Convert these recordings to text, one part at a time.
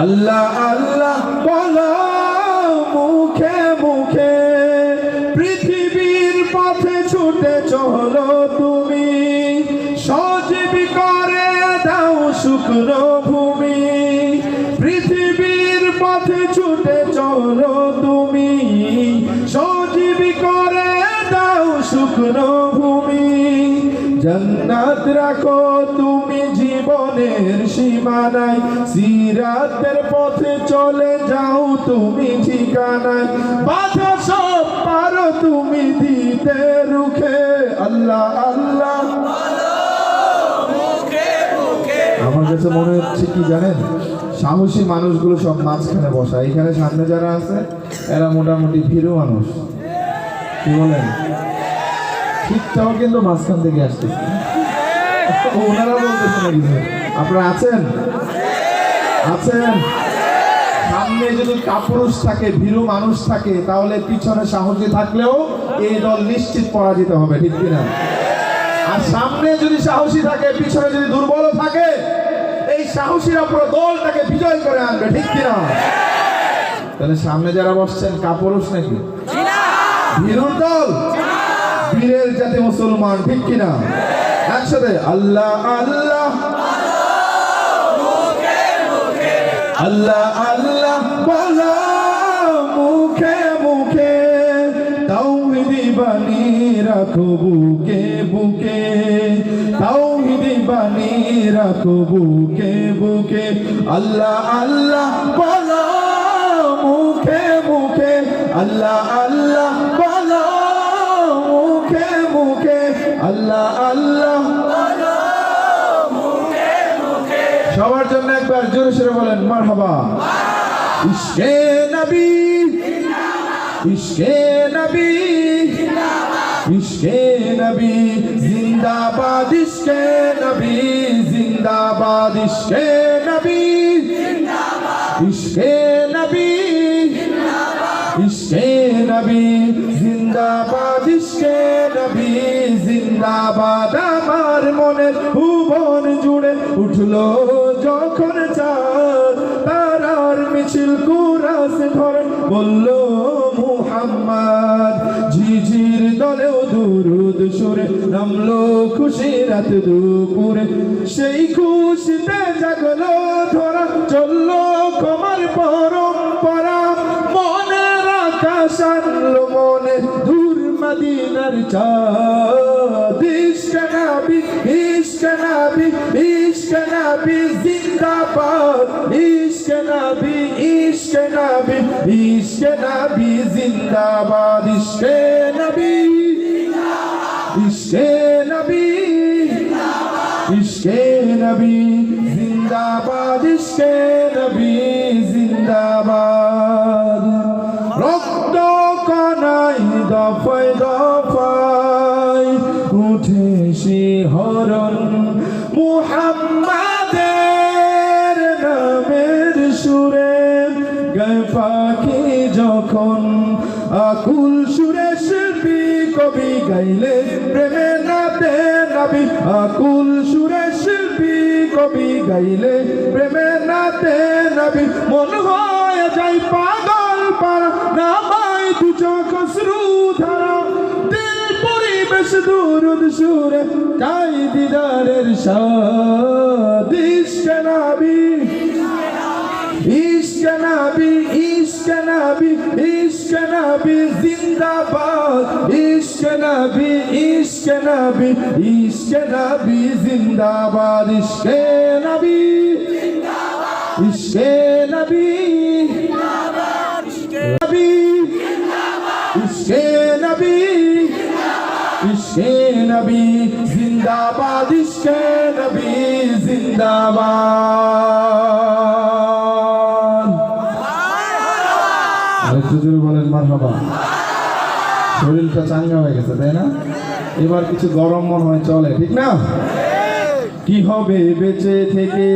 আল্লাহ আল্লাহ বলো মুখে মুখে পৃথিবীর পথে ছুটে চলো তুমি। সজীবী করে দাও শুকনো ভূমি। পৃথিবীর পথে ছুটে চলো তুমি। সজীবী করে দাও শুকনো ভূমি। জন্নাত রাখো, তুমি জীবনের সীমানায় সিরাতের পথে চলে যাও, তুমি ঠিকানায়। বাধা সব পারো তুমি দিতে রুখে। আল্লাহ আল্লাহ। আমার কাছে মনে হচ্ছে কি জানেন? সাহসী মানুষগুলো সব মাঝখানে বসা। এখানে সামনে যারা আছে, এরা মোটামুটি ভীরু মানুষ। কি বলেন? ঠিকঠাক কিন্তু মাঝখান থেকে আসতেছে ওনারা বলতেছে না কিছু আপনারা আছেন? আছেন? সামনে যদি কাপুরুষ থাকে ভীরু মানুষ থাকে তাহলে পিছনে সাহসী থাকলেও এই দল নিশ্চিত পরাজিত হবে ঠিক কিনা? আর সামনে যদি সাহসী থাকে পিছনে যদি দুর্বল থাকে এই সাহসীরা পুরো দলটাকে বিজয় করে আনবে ঠিক কিনা? তাহলে সামনে যারা বসছেন কাপুরুষ নাকি? ভীরুর দল? বীরের জাতি মুসলমান, ঠিক কিনা? একসাথে, আল্লাহ আল্লাহ। আল্লাহ আল্লাহ বলো মুখে মুখে। তাওহিদি বানি রাখো বুকে বুকে। তাওহিদি বানি রাখো বুকে বুকে। আল্লাহ আল্লাহ মুখে মুখে। আল্লাহ আল্লাহ। একবার জোরে সোরে বলেন, মারহাবা। ইশকে নবী ইশকে নবী ইশকে নবী, জিন্দাবাদ ইশকে নবী, জিন্দাবাদ ইশকে নবী ইশকে নবী ইশকে নবী, জিন্দাবাদ ইশকে নবী, জিন্দাবাদ, আমার মনের ভুবন জুড়ে উঠল যখন বলল, মুহাম্মদ, ঝিঝির দলেও দুরুদ সুরে নামলো খুশি রাত দুপুরে। সেই খুশিতে জাগলো, ধরা চলল কমার পরম্পরা। মনের আকাশ মনে দূর মদিনার নবী ইশক নবী ইশক নবী জিন্দাবাদ। ইশক নবী ইশক নবী ইশক নবী জিন্দাবাদ। ইশক নবী ইশক নবী ইশকে নবী জিন্দাবাদ। ইশকে নবী জিন্দাবাদ। শিহরণ মুহাম্মাদের নামের সুরে গায়ে যখন আকুল সুরে শিল্পী কবি গাইলে প্রেমে নাতে নাবি। আকুল সুরে শিল্পী কবি গাইলে প্রেমে নাতে নাবি। মন হয় যাই পাগল পারা না পাই দু চোখ শ্রু ধারা পরিবেশ দুরুদ সুরে চাই দিদারের সাদ? ইশক নবী ইশক নবী ইশক নবী ইশক নবী, জিন্দাবাদ। ইশক নবী ইশক নবী ইশক নবী, জিন্দাবাদ। ইশক নবী জিন্দাবাদ ইশকে নবী জিন্দাবাদ। আরেকটু বলেন মারহাবা। শরীরটা চাঙ্গা হয়ে গেছে তাই না? এবার কিছু গরম মন হয় চলে ঠিক না? কি হবে বেঁচে থেকে?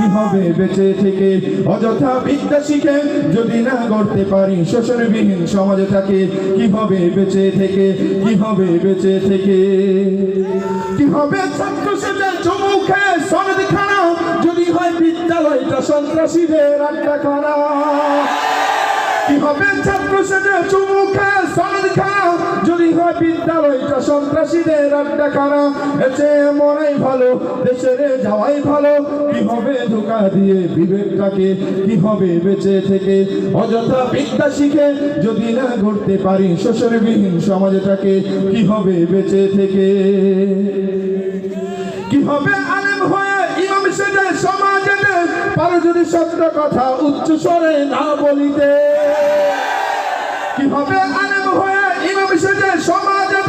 কি হবে? বেঁচে থেকে অযথা বিদ্যা শিখে যদি না গড়তে পারি, শোষণবিহীন সমাজে থাকে কি হবে? বেঁচে থেকে, কি হবে? বেঁচে থেকে। কি হবে? ছাত্র সেজে চমুখে যদি হয় বিদ্যালয়টা সন্ত্রাসীদের আড্ডা খানা কি হবে? ছাত্র যদি হয় বিদ্যালয়টা সন্ত্রাসীদের আড্ডা খানা। এতে মরাই ভালো, দেশের যাওয়াই ভালো। কি হবে ধোকা দিয়ে বিবেকটাকে? কি বেঁচে থেকে? অযথা বিদ্যা শিখে যদি না গড়তে পারি শোষণবিহীন সমাজটাকে, কি হবে বেঁচে থেকে? কি হবে আলেম হয়ে পারো যদি সত্য কথা উচ্চ স্বরে না বলিতে, কীভাবে আলেম হয়ে ইমাম সেজে সমাজে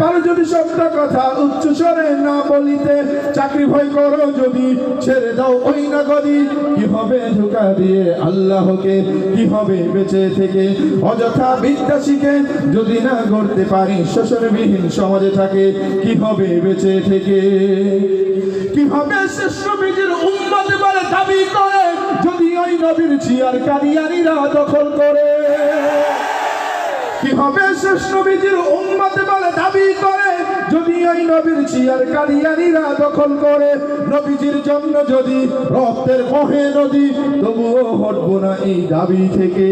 পারো যদি সত্য কথা উচ্চ স্বরে না বলিতে, চাকরি ভয় করো যদি ছেড়ে দাও ওই না গদি কি হবে দিয়ে আল্লাহকে কি হবে বেঁচে থেকে অযথা বিদ্যা শিখে যদি না গড়তে পারি, শোষণবিহীন সমাজে থাকে কি হবে বেঁচে থেকে? কীভাবে শ্রেষ্ঠ বীজের উন্মত দাবি করে, যদি ওই নবীর চিয়ার কারিয়ারিরা দখল করে কীভাবে শ্রেষ্ঠ বীজের বলে দাবি করে, যদি ওই নবীর চিয়ার কারিয়ারিরা দখল করে, নবীজির জন্য যদি রক্তের বহে নদী, তবুও হটবো না এই দাবি থেকে।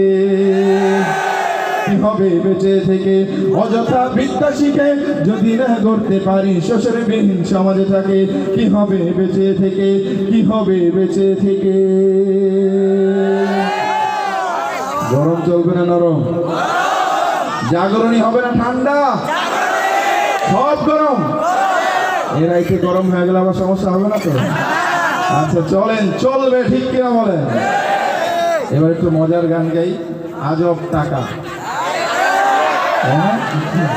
কি হবে বেঁচে থেকে? অযথা বিদ্যা শিখে যদি না করতে পারি শোষণবিহীন সমাজে থাকে, কি হবে বেঁচে থেকে? কি হবে বেঁচে থেকে? গরম চলবে না নরম? জাগরণী হবে না ঠান্ডা? সব গরম? এর আইতে গরম হয়ে গেলে আবার সমস্যা হবে না তো? আচ্ছা চলেন, চলবে, ঠিক কিনা বলেন? এবার একটু মজার গান গাই, আজব টাকা। হ্যাঁ